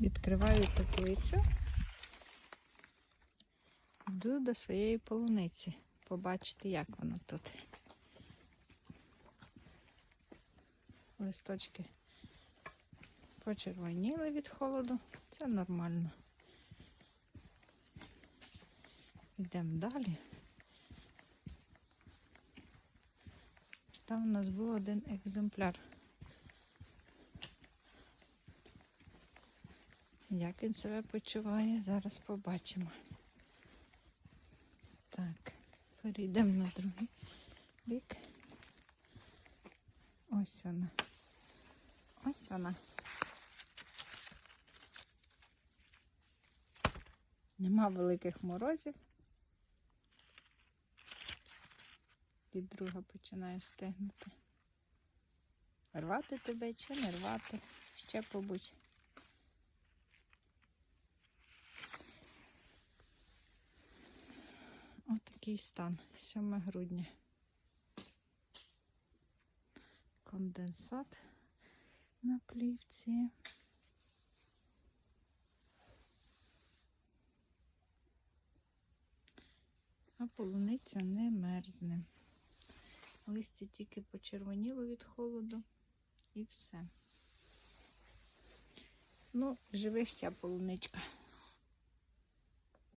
Відкриваю теплицю. Йду до своєї полуниці. Побачити, як воно тут. Листочки почервоніли від холоду. Це нормально. Йдемо далі. Там у нас був один екземпляр. Як він себе почуває, зараз побачимо. Так, перейдемо на другий бік. Ось вона. Ось вона. Нема великих морозів. І друга починає стигнути. Рвати тебе чи не рвати? Ще побудь. Отакий стан. 7 грудня. Конденсат на плівці. А полуниця не мерзне. Листя тільки почервоніло від холоду і все. Ну, живе ще полуничка.